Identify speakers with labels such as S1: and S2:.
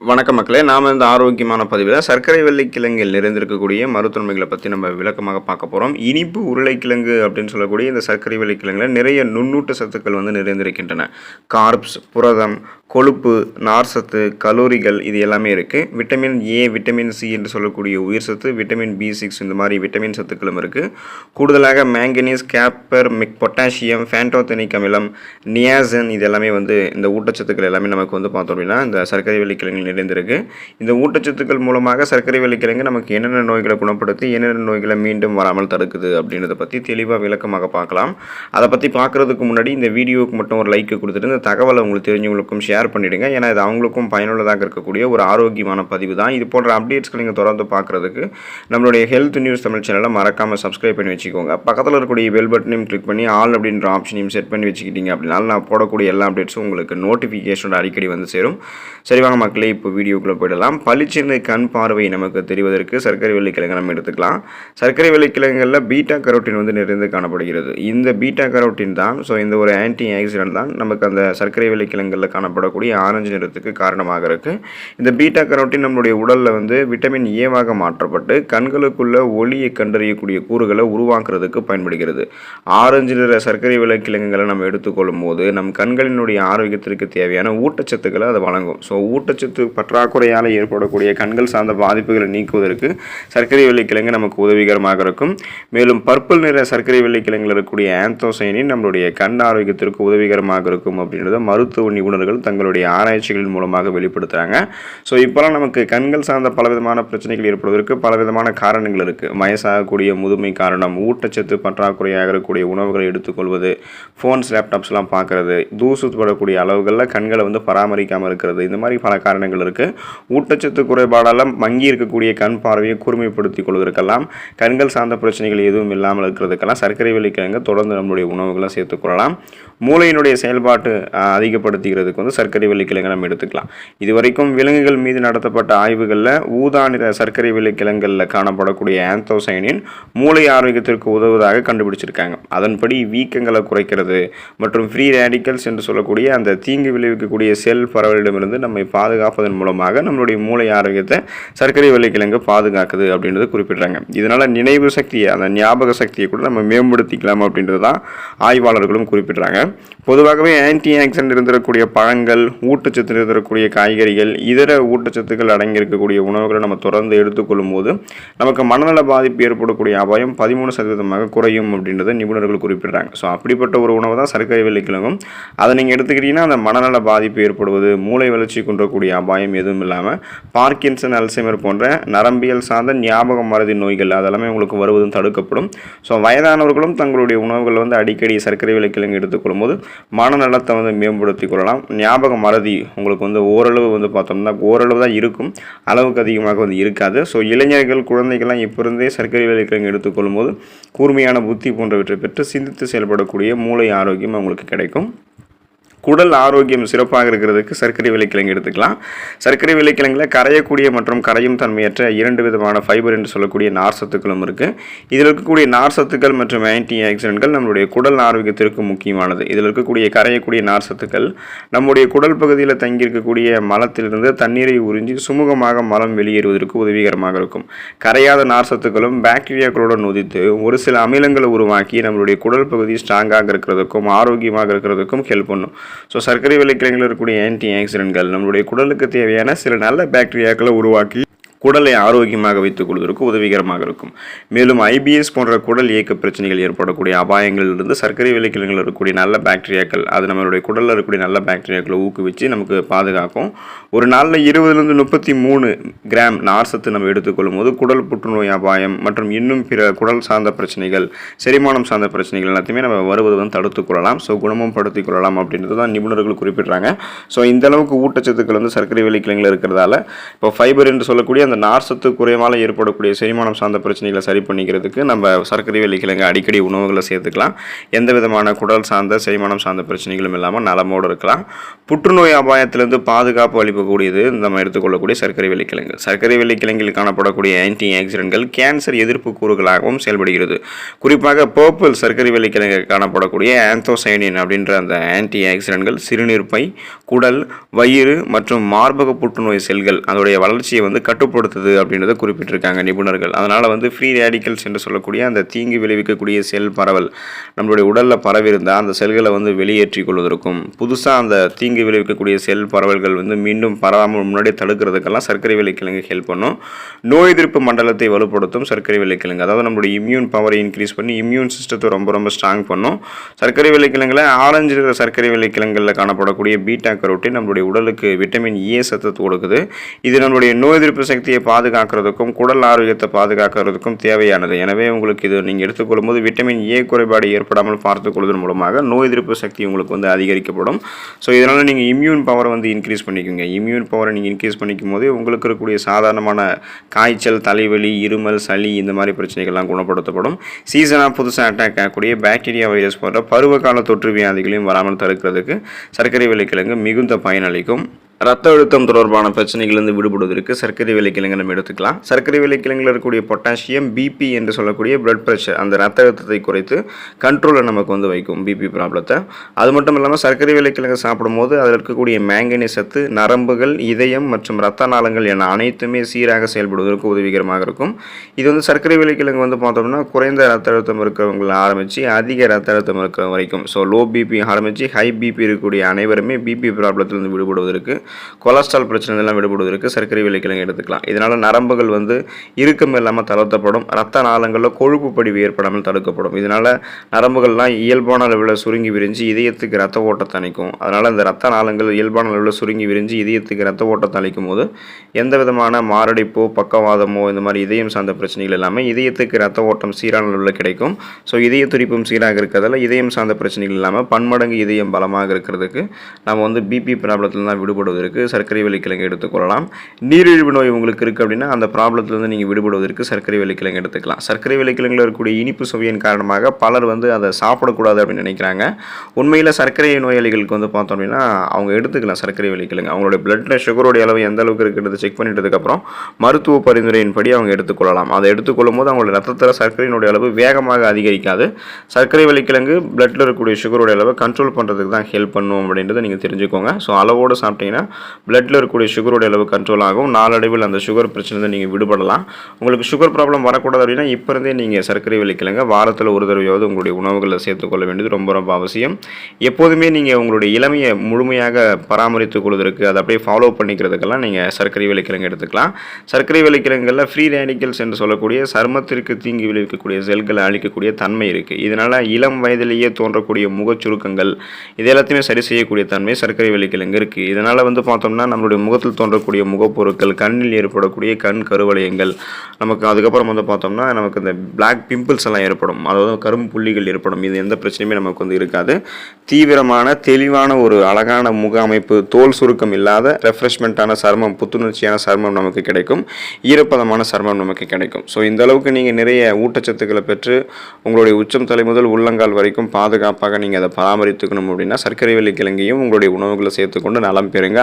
S1: வணக்கம் மக்களே நாம் இந்த ஆரோக்கியமான பதிவில் சர்க்கரை வெள்ளைக்கிழங்கில் நிறைந்திருக்கக்கூடிய மருத்துவமைகளை பற்றி நம்ம விளக்கமாக பார்க்க போகிறோம் இனிப்பு உருளைக்கிழங்கு அப்படின்னு சொல்லக்கூடிய இந்த சர்க்கரை வெள்ளைக்கிழங்குல நிறைய நுண்ணூட்ட சத்துக்கள் வந்து நிறைந்திருக்கின்றன. கார்ப்ஸ் புரதம் கொழுப்பு நார்சத்து கலோரிகள் இது எல்லாமே இருக்குது விட்டமின் ஏ விட்டமின் சி என்று சொல்லக்கூடிய உயிர் சத்து விட்டமின் பி சிக்ஸ் இந்த மாதிரி விட்டமின் சத்துக்களும் இருக்குது கூடுதலாக மேங்கனீஸ் கேப்பர் மிக் பொட்டாசியம் ஃபேண்டோத்தெனிக் அமிலம் நியாசன் இது எல்லாமே வந்து இந்த ஊட்டச்சத்துக்கள் எல்லாமே நமக்கு வந்து பார்த்தோம் அப்படின்னா இந்த சர்க்கரை வெள்ளிக்கிழங்கில் நிறைந்திருக்கு. இந்த ஊட்டச்சத்துக்கள் மூலமாக சர்க்கரை வெள்ளிக்கிழங்கு நமக்கு என்னென்ன நோய்களை குணப்படுத்தி என்னென்ன நோய்களை மீண்டும் வராமல் தடுக்குது அப்படின்றத பற்றி தெளிவாக விளக்கமாக பார்க்கலாம். அதை பற்றி பார்க்குறதுக்கு முன்னாடி இந்த வீடியோவுக்கு மட்டும் ஒரு லைக் கொடுத்துட்டு இந்த தகவலை உங்களுக்கு தெரிஞ்சவங்களுக்கும் ஷேர் பண்ணிவிடுங்க ஏன்னா இது அவங்களுக்கும் பயனுள்ளதாக இருக்கக்கூடிய ஒரு ஆரோக்கியமான பதிவு தான். இது போன்ற அப்டேட்ஸ்களை நீங்கள் தொடர்ந்து பார்க்குறதுக்கு நம்மளுடைய ஹெல்த் நியூஸ் தமிழ் சேனலை மறக்காமல் சப்ஸ்கிரைப் பண்ணி வச்சுக்கோங்க. பக்கத்தில் இருக்கக்கூடிய பெல் பட்டனையும் கிளிக் பண்ணி ஆல் அப்படின்ற ஆப்ஷனையும் செட் பண்ணி வச்சுக்கிட்டீங்க அப்படின்னாலும் நான் போடக்கூடிய எல்லா அப்டேட்ஸும் உங்களுக்கு நோட்டிஃபிகேஷனோட அடிக்கடி வந்து சேரும். சரி வாங்க மக்களே இப்போ வீடியோக்குள்ளே போயிடலாம். பளிச்சிறு கண் பார்வை நமக்கு தெரிவதற்கு சர்க்கரை வெள்ளிக்கிழங்கு நம்ம எடுத்துக்கலாம். சர்க்கரை வெள்ளிக்கிழங்குகளில் பீட்டா கரோட்டின் வந்து நிறைந்து காணப்படுகிறது. இந்த பீட்டா கரோட்டின் தான் ஸோ இந்த ஒரு ஆன்டி ஆக்சிடென்ட் தான் நமக்கு அந்த சர்க்கரை வெள்ளிக்கிழங்குகளில் காணப்படக்கூடிய ஆரஞ்சு நிறத்துக்கு காரணமாக இருக்குது இந்த பீட்டா கரோட்டின் நம்மளுடைய உடலில் வந்து விட்டமின் ஏவாக மாற்றப்பட்டு கண்களுக்குள்ள ஒளியை கண்டறியக்கூடிய கூறுகளை உருவாக்குறதுக்கு பயன்படுகிறது. ஆரஞ்சு நிற சர்க்கரை விளக்கிழங்குகளை நம்ம எடுத்துக்கொள்ளும் போது நம் கண்களினுடைய ஆரோக்கியத்திற்கு தேவையான ஊட்டச்சத்துக்களை அதை வழங்கும். ஸோ ஊட்டச்சத்து பற்றாக்குறையால் ஏற்படக்கூடிய கண்கள் சார்ந்த பாதிப்புகளை நீக்குவதற்கு சர்க்கரை வெள்ளிக்கிழங்கு நமக்கு உதவிகரமாக இருக்கும். மேலும் பர்பிள் நிற சர்க்கரை வெள்ளிக்கிழங்கில் இருக்கக்கூடிய ஆந்தோசைனின் நம்மளுடைய கண் ஆரோக்கியத்திற்கு உதவிகரமாக இருக்கும் அப்படின்றத மருத்துவ நிபுணர்கள் தங்களுடைய ஆராய்ச்சிகளின் மூலமாக வெளிப்படுத்துகிறாங்க ஸோ இப்போலாம் நமக்கு கண்கள் சார்ந்த பலவிதமான பிரச்சனைகள் ஏற்படுவதற்கு பலவிதமான காரணங்கள் இருக்குது வயசாகக்கூடிய முதுமை காரணம் ஊட்டச்சத்து பற்றாக்குறையாக இருக்கக்கூடிய உணவுகளை எடுத்துக்கொள்வது ஃபோன்ஸ் லேப்டாப்ஸ்லாம் பார்க்குறது தூசு படக்கூடிய அளவுகளில் கண்களை வந்து பராமரிக்காமல் இருக்கிறது இந்த மாதிரி பல காரணங்கள் இருக்குது ஊட்டச்சத்து குறைபாடால் மங்கி இருக்கக்கூடிய கண் பார்வையை கூர்மைப்படுத்திக் கொள்வதற்கெல்லாம் கண்கள் சார்ந்த பிரச்சனைகள் எதுவும் இல்லாமல் இருக்கிறதுக்கெல்லாம் சர்க்கரை வெள்ளிக்கிழங்கு தொடர்ந்து நம்மளுடைய உணவுகளை சேர்த்துக்கொள்ளலாம் மூளையினுடைய செயல்பாட்டு அதிகப்படுத்திக்கிறதுக்கு வந்து சர்க்கரை வெள்ளிக்கிழங்கு நம்ம எடுத்துக்கலாம். இதுவரைக்கும் விலங்குகள் மீது நடத்தப்பட்ட ஆய்வுகளில் ஊதா நிற சர்க்கரை வெள்ளிக்கிழங்குகளில் காணப்படக்கூடிய ஆந்தோசைனின் மூளை ஆரோக்கியத்திற்கு உதவுவதாக கண்டுபிடிச்சிருக்காங்க. அதன்படி வீக்கங்களை குறைக்கிறது மற்றும் ஃப்ரீ ரேடிக்கல்ஸ் என்று சொல்லக்கூடிய அந்த தீங்கு விளைவிக்கக்கூடிய செல் பரவலிடமிருந்து நம்மை பாதுகாப்பதன் மூலமாக நம்மளுடைய மூளை ஆரோக்கியத்தை சர்க்கரை வெள்ளைக்கிழங்கு பாதுகாக்குது அப்படின்றது குறிப்பிடுறாங்க. இதனால் நினைவு சக்தியை அந்த ஞாபக சக்தியை கூட நம்ம மேம்படுத்திக்கலாம் அப்படின்றது தான் ஆய்வாளர்களும் குறிப்பிடுறாங்க. பொதுவாகவே ஆன்டி ஆக்சிடென்ட் இருந்திருக்கக்கூடிய பழங்கள் ஊட்டச்சத்து இருந்திருக்கக்கூடிய காய்கறிகள் இதர ஊட்டச்சத்துக்கள் அடங்கியிருக்கக்கூடிய உணவுகளை நம்ம தொடர்ந்து எடுத்துக்கொள்ளும் போது நமக்கு மனநல பாதிப்பு ஏற்படக்கூடிய அபாயம் பதிமூணு சதவீதமாக குறையும் அப்படின்றத நிபுணர்கள் குறிப்பிடுறாங்க. ஸோ அப்படிப்பட்ட ஒரு உணவு தான் சர்க்கரை வெள்ளைக்கிழங்கும். அதை நீங்கள் எடுத்துக்கிட்டீங்கன்னா அந்த மனநல பாதிப்பு ஏற்படுவது மூளை வளர்ச்சி கொண்டக்கூடிய அபாயம் எதுவும் இல்லாமல் பார்க்கின்சன் அல்சைமர் போன்ற நரம்பியல் சார்ந்த ஞாபக மருதி நோய்கள் அதெல்லாமே உங்களுக்கு வருவதும் தடுக்கப்படும். ஸோ வயதானவர்களும் தங்களுடைய உணவுகள் வந்து அடிக்கடி சர்க்கரை விலைக்கிழங்கு எடுத்துக்கொள்ளும் போது மனநலத்தை வந்து மேம்படுத்திக் கொள்ளலாம். ஞாபக மருதி உங்களுக்கு வந்து ஓரளவு வந்து பார்த்தோம்னா ஓரளவு தான் இருக்கும். அளவுக்கு அதிகமாக வந்து இருக்காது. ஸோ இளைஞர்கள் குழந்தைகள்லாம் இப்போ இருந்தே சர்க்கரை விலைக்கிழங்கு எடுத்துக்கொள்ளும் போது கூர்மையான புத்தி போன்றவற்றை பெற்று சிந்தித்து செயல்படக்கூடிய மூளை ஆரோக்கியம் அவங்களுக்கு கிடைக்கும். குடல் ஆரோக்கியம் சிறப்பாக இருக்கிறதுக்கு சர்க்கரை விளைக்கிழங்கு எடுத்துக்கலாம். சர்க்கரை விலைக்கிழங்கில் கரையக்கூடிய மற்றும் கரையும் தன்மையற்ற இரண்டு விதமான ஃபைபர் என்று சொல்லக்கூடிய நார் சத்துக்களும் இருக்குது இதில் இருக்கக்கூடிய நார் சத்துக்கள் மற்றும் ஆன்டி ஆக்சிடென்ட்கள் நம்மளுடைய குடல் ஆரோக்கியத்திற்கு முக்கியமானது. இதில் இருக்கக்கூடிய கரையக்கூடிய நார் சத்துக்கள் நம்முடைய குடல் பகுதியில் தங்கியிருக்கக்கூடிய மலத்திலிருந்து தண்ணீரை உறிஞ்சி சுமூகமாக மலம் வெளியேறுவதற்கு உதவிகரமாக இருக்கும். கரையாத நார் சத்துக்களும் பாக்டீரியாக்களுடன் உதித்து ஒரு சில அமிலங்களை உருவாக்கி நம்மளுடைய குடல் பகுதி ஸ்ட்ராங்காக இருக்கிறதுக்கும் ஆரோக்கியமாக இருக்கிறதுக்கும் ஹெல்ப் பண்ணும். ஸோ சர்க்கரை விளைக்கிழங்கில் இருக்கக்கூடிய ஆன்டி ஆக்சிடென்ட்கள் நம்மளுடைய குடலுக்கு தேவையான சில நல்ல பாக்டீரியாக்களை உருவாக்கி குடலை ஆரோக்கியமாக வைத்துக் கொள்வதற்கு உதவிகரமாக இருக்கும். மேலும் ஐபிஎஸ் போன்ற குடல் இயக்க பிரச்சனைகள் ஏற்படக்கூடிய அபாயங்களிலிருந்து சர்க்கரை விளைக்கிழங்கில் இருக்கக்கூடிய நல்ல பாக்டீரியாக்கள் அது நம்மளுடைய குடலில் இருக்கக்கூடிய நல்ல பாக்டீரியாக்களை ஊக்குவிச்சு நமக்கு பாதுகாக்கும். ஒரு நாளில் இருபதுலேருந்து முப்பத்தி மூணு கிராம் நார்சத்து நம்ம எடுத்துக்கொள்ளும் போது குடல் புற்றுநோய் அபாயம் மற்றும் இன்னும் பிற குடல் சார்ந்த பிரச்சனைகள் செரிமானம் சார்ந்த பிரச்சனைகள் எல்லாத்தையுமே நம்ம வருவது வந்து தடுத்துக் கொள்ளலாம். ஸோ குணமும் படுத்திக் கொள்ளலாம் அப்படின்றது தான் நிபுணர்கள் குறிப்பிடுறாங்க. ஸோ இந்த அளவுக்கு ஊட்டச்சத்துக்கள் வந்து சர்க்கரை விளைக்கிழங்கில் இருக்கிறதால இப்போ ஃபைபர் என்று சொல்லக்கூடிய அந்த அந்த நார் சத்து குறைவால் ஏற்படக்கூடிய செரிமானம் சார்ந்த பிரச்சனைகளை சரி பண்ணிக்கிறதுக்கு நம்ம சர்க்கரை வெள்ளிக்கிழங்கு அடிக்கடி உணவுகளை சேர்த்துக்கலாம். எந்த விதமான குடல் சார்ந்த செரிமானம் சார்ந்த பிரச்சனைகளும் இல்லாமல் நலமோடு இருக்கலாம். புற்றுநோய் அபாயத்திலிருந்து பாதுகாப்பு அளிக்கக்கூடியது நம்ம எடுத்துக்கொள்ளக்கூடிய சர்க்கரை வெள்ளிக்கிழங்கு சர்க்கரை வெள்ளிக்கிழங்கில் காணப்படக்கூடிய ஆன்டி ஆக்சிடென்ட்கள் கேன்சர் எதிர்ப்பு கூறுகளாகவும் செயல்படுகிறது. குறிப்பாக பர்பிள் சர்க்கரை வெள்ளிக்கிழங்கு காணப்படக்கூடிய ஆந்தோசைனின் அப்படின்ற அந்த ஆன்டி ஆக்சிடென்ட்கள் சிறுநீர்ப்பை குடல் வயிறு மற்றும் மார்பக புற்றுநோய் செல்கள் அதோடைய வளர்ச்சியை வந்து கட்டுப்படுத்த பொருட்படுத்துது அப்படின்றத குறிப்பிட்டிருக்காங்க நிபுணர்கள். அதனால் வந்து ஃப்ரீ ரேடிக்கல்ஸ் என்று சொல்லக்கூடிய அந்த தீங்கு விளைவிக்கக்கூடிய செல் பரவல் நம்மளுடைய உடலில் பரவிருந்தால் அந்த செல்களை வந்து வெளியேற்றிக் கொள்வதற்கும் புதுசாக அந்த தீங்கு விளைவிக்கக்கூடிய செல் பரவல்கள் வந்து மீண்டும் பரவாமல் முன்னாடியே தடுக்கிறதுக்கெல்லாம் சர்க்கரை விலைக்கிழங்கு ஹெல்ப் பண்ணும். நோய் எதிர்ப்பு மண்டலத்தை வலுப்படுத்தும் சர்க்கரை விலைக்கிழங்கு அதாவது நம்மளுடைய இம்யூன் பவரை இன்க்ரீஸ் பண்ணி இம்யூன் சிஸ்டத்தை ரொம்ப ரொம்ப ஸ்ட்ராங் பண்ணும். சர்க்கரை விலைக்கிழங்கில் ஆரஞ்சு சர்க்கரை விலைக்கிழங்கில் காணப்படக்கூடிய பீட்டா கரோட்டின் நம்மளுடைய உடலுக்கு விட்டமின் ஏ சத்தத்தை கொடுக்குது. இது நம்மளுடைய நோய் எதிர்ப்பு சக்தி சக்தியை பாதுகாக்கிறதுக்கும் குடல் ஆரோக்கியத்தை பாதுகாக்கிறதுக்கும் தேவையானது. எனவே உங்களுக்கு இது நீங்கள் எடுத்துக்கொள்ளும் போது விட்டமின் ஏ குறைபாடு ஏற்படாமல் பார்த்துக் கொள்வதன் மூலமாக நோய் எதிர்ப்பு சக்தி உங்களுக்கு வந்து அதிகரிக்கப்படும். ஸோ இதனால் நீங்கள் இம்யூன் பவரை வந்து இன்க்ரீஸ் பண்ணிக்கோங்க. இம்யூன் பவரை நீங்கள் இன்க்ரீஸ் பண்ணிக்கும் போது உங்களுக்கு இருக்கக்கூடிய சாதாரணமான காய்ச்சல் தலைவலி இருமல் சளி இந்த மாதிரி பிரச்சனைகள்லாம் குணப்படுத்தப்படும். சீசனாக புதுசாக அட்டாக் ஆகக்கூடிய பாக்டீரியா வைரஸ் போன்ற பருவகால தொற்று வியாதிகளையும் வராமல் தடுக்கிறதுக்கு சர்க்கரை விலைக்கிழங்கு மிகுந்த பயனளிக்கும். ரத்த அழுத்தம் தொடர்பான பிரச்சனைகளிலிருந்து விடுபடுவதற்கு சர்க்கரை விலைக்கிழங்கு நம்ம எடுத்துக்கலாம். சர்க்கரை விலைக்கிழங்கில் இருக்கக்கூடிய பொட்டாசியம் பிபி என்று சொல்லக்கூடிய பிளட் ப்ரெஷர் அந்த ரத்த அழுத்தத்தை குறைத்து கண்ட்ரோலில் நமக்கு வந்து வைக்கும் பிபி ப்ராப்ளத்தை அது மட்டும் இல்லாமல் சர்க்கரை விலைக்கிழங்கு சாப்பிடும்போது அதில் இருக்கக்கூடிய மேங்கனி சத்து நரம்புகள் இதயம் மற்றும் ரத்த நாளங்கள் என அனைத்துமே சீராக செயல்படுவதற்கு உதவிகரமாக இருக்கும். இது வந்து சர்க்கரை விலைக்கிழங்கு வந்து பார்த்தோம்னா குறைந்த ரத்த அழுத்தம் இருக்கிறவங்களை ஆரம்பித்து அதிக ரத்த அழுத்தம் இருக்கிற வரைக்கும். ஸோ லோ பிபி ஆரம்பித்து ஹை பிபி இருக்கக்கூடிய அனைவருமே பிபி ப்ராப்ளத்திலிருந்து விடுபடுவதற்கு கொலஸ்ட்ரால் பிரச்சனைலாம் விடுபடுவதற்கு சர்க்கரை விலைக்கிழங்கு எடுத்துக்கலாம். இதனால் நரம்புகள் வந்து இறுக்கம் இல்லாமல் தளர்த்தப்படும். ரத்த நாளங்களில் கொழுப்பு படிவு ஏற்படாமல் தடுக்கப்படும். இதனால் நரம்புகள்லாம் இயல்பான அளவில் சுருங்கி விரிஞ்சு இதயத்துக்கு ரத்த ஓட்டத்தை அணைக்கும் அதனால் இந்த ரத்த நாளங்கள் இயல்பான அளவில் சுருங்கி விரிஞ்சு இதயத்துக்கு ரத்த ஓட்டத்தை அளிக்கும் போது எந்த விதமான மாரடைப்போ பக்கவாதமோ இந்த மாதிரி இதயம் சார்ந்த பிரச்சனைகள் இல்லாமல் இதயத்துக்கு ரத்த ஓட்டம் சீரான அளவில் கிடைக்கும். ஸோ இதய துடிப்பும் சீராக இருக்கிறதால இதயம் சார்ந்த பிரச்சனைகள் இல்லாமல் பன்மடங்கு இதயம் பலமாக இருக்கிறதுக்கு நம்ம வந்து பிபி ப்ராப்ளத்தில் தான் விடுபடுவதற்கு சர்க்கரை வெள்ளிக்கிழங்கு எடுத்துக்கொள்ளலாம் நீரிழிவு நோய் உங்களுக்கு இருக்குது அப்படின்னா அந்த ப்ராப்ளத்திலிருந்து நீங்கள் விடுபடுவதற்கு சர்க்கரை வெள்ளிக்கிழங்கு எடுத்துக்கலாம். சர்க்கரை வெள்ளிக்கிழங்கில் இருக்கக்கூடிய இனிப்பு சுவையின் காரணமாக பலர் வந்து அதை சாப்பிடக்கூடாது அப்படின்னு நினைக்கிறாங்க. உண்மையில் சர்க்கரை நோயாளிகளுக்கு வந்து பார்த்தோம் அப்படின்னா அவங்க எடுத்துக்கலாம் சர்க்கரை வெள்ளிக்கிழங்கு. அவங்களுடைய பிளட்டில் சுகருடைய அளவு எந்த அளவுக்கு இருக்குன்றது செக் பண்ணிட்டதுக்கப்புறம் மருத்துவ பரிந்துரையின்படி அவங்க எடுத்துக்கொள்ளலாம் அதை எடுத்துக்கொள்ளும் போது அவங்களோட ரத்தத்தில் சர்க்கரையினுடைய அளவு வேகமாக அதிகரிக்காது. சர்க்கரை வெள்ளிக்கிழங்கு பிளட்டில் இருக்கக்கூடிய சுகருடைய அளவை கண்ட்ரோல் பண்ணுறதுக்கு தான் ஹெல்ப் பண்ணும் அப்படின்றத நீங்கள் தெரிஞ்சுக்கோங்க. ஸோ அளவோடு சாப்பிட்டீங்கன்னா பிளட்டில் இருக்கக்கூடிய சுகருடைய அளவு கண்ட்ரோல் ஆகும். நாளடைவில் அந்த சுகர் பிரச்சனை நீங்கள் விடுபடலாம். உங்களுக்கு சுகர் ப்ராப்ளம் வரக்கூடாது அப்படின்னா இப்போ இருந்தே நீங்கள் சர்க்கரை வெள்ளிக்கிழங்க வாரத்தில் ஒரு தடவையாவது உங்களுடைய உணவுகளை சேர்த்துக்கொள்ள வேண்டியது ரொம்ப ரொம்ப அவசியம். எப்போதுமே நீங்கள் உங்களுடைய இளமையை முழுமையாக பராமரித்துக் கொள்வதற்கு அதை அப்படியே ஃபாலோ பண்ணிக்கிறதுக்கெல்லாம் நீங்கள் சர்க்கரை வெள்ளிக்கிழங்கு எடுத்துக்கலாம். சர்க்கரை வெள்ளிக்கிழங்குகளில் ஃப்ரீ ரேடிக்கல்ஸ் என்று சொல்லக்கூடிய சருமத்திற்கு தீங்கு விளைவிக்கக்கூடிய செல்களை அழிக்கக்கூடிய தன்மை இருக்குது இதனால் இளம் வயதிலேயே தோன்றக்கூடிய முகச் சுருக்கங்கள் இது எல்லாத்தையுமே சரி செய்யக்கூடிய தன்மை சர்க்கரை விளைக்கிழங்கு இருக்குது இதனால் வந்து பார்த்தோம்னா நம்மளுடைய முகத்தில் தோன்றக்கூடிய முகப்பொருட்கள் கண்ணில் ஏற்படக்கூடிய கண் கருவளையங்கள் நமக்கு அதுக்கப்புறம் வந்து பார்த்தோம்னா நமக்கு இந்த பிளாக் பிம்பிள்ஸ் எல்லாம் ஏற்படும். அதாவது கரும்பு புள்ளிகள் ஏற்படும். இது எந்த பிரச்சனையுமே நமக்கு வந்து இருக்காது. தீவிரமான தெளிவான ஒரு அழகான முக அமைப்பு தோல் சுருக்கம் இல்லாத ரெஃப்ரெஷ்மெண்ட்டான சர்மம் புத்துணர்ச்சியான சர்மம் நமக்கு கிடைக்கும். ஈரப்பதமான சர்மம் நமக்கு கிடைக்கும். ஸோ இந்த அளவுக்கு நீங்கள் நிறைய ஊட்டச்சத்துக்களை பெற்று உங்களுடைய உச்சம் தலை முதல் உள்ளங்கால் வரைக்கும் பாதுகாப்பாக நீங்கள் அதை பராமரித்துக்கணும் அப்படின்னா சர்க்கரை வெள்ளிக்கிழங்கையும் உங்களுடைய உணவுகளை சேர்த்துக்கொண்டு நலம் பெறுங்க.